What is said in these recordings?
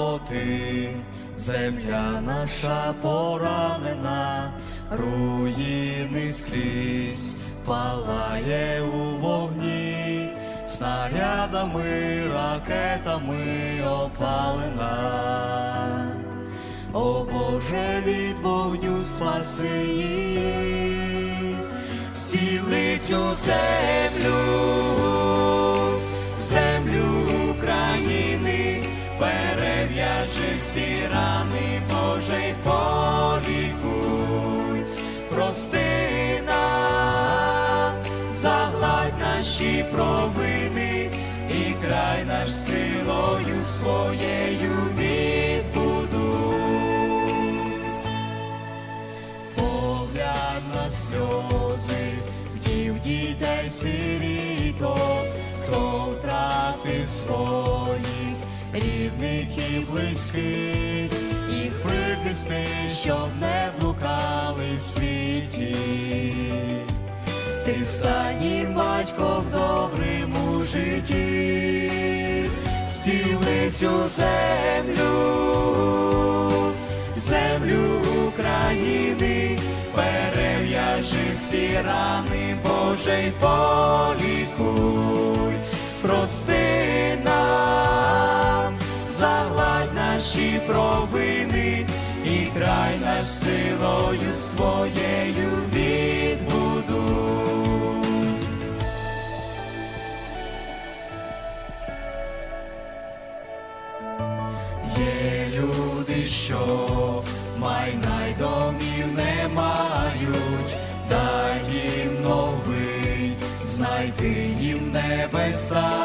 клопоти, земля наша поранена, руїни скрізь палає у вогні, снарядами, ракетами опалена. О Боже, від вогню спаси зціли цю землю всі рани, Боже, полікуй, прости нам, загладь наші провини, і край наш силою своєю відбудуй. Погляд на сльози, вдів дітей сиріток, хто втратив своїх рідних і близьких, їх прихисти, щоб не блукали в світі. Ти стань їм батьком добрим у житті, зціли цю землю, землю України, перев'яжи всі рани, Боже, й полікуй, прости нам, загладь наші провини, і край наш силою своєю відбудуй. Є люди, що майна й домів не мають, дай їм новий, знайти їм небеса,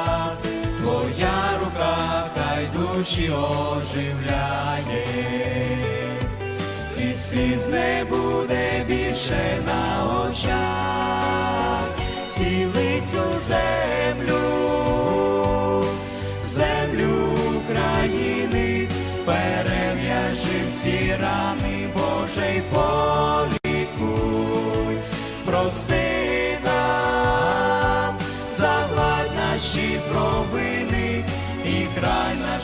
душі оживляє, і сліз не буде більше на очах, сіли цю землю землю України, перев'яжи всі рани, Боже, й полікуй, прости нам, загладь наші наш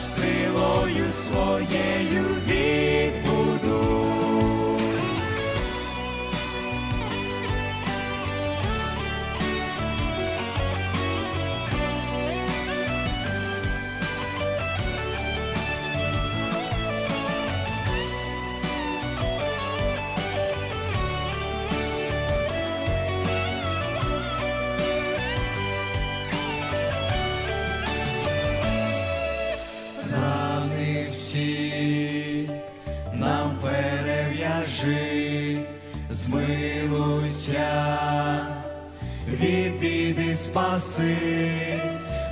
силою своєю відбудуй. Перев'яжи, змилуйся, біди спаси,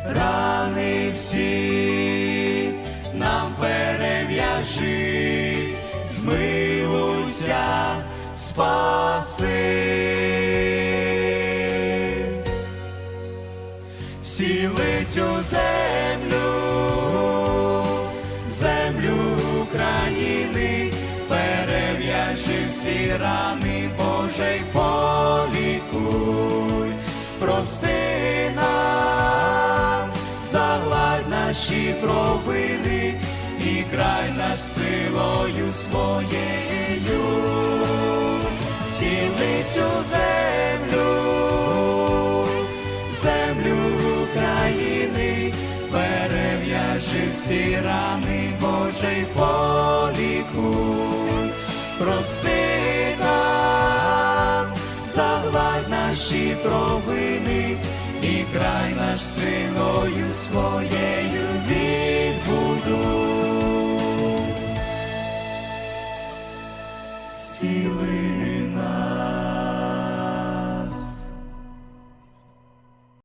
рани всі нам перев'яжи, змилуйся, спаси. Сіли цю землю всі рани, Боже, й полікуй, прости нам, загладь наші провини, і край наш силою своєю, стіли цю землю землю України, перев'яжи всі рани, Боже, й полікуй, прости нам, загладь наші провини і край наш синою своєю відбудуй. сили.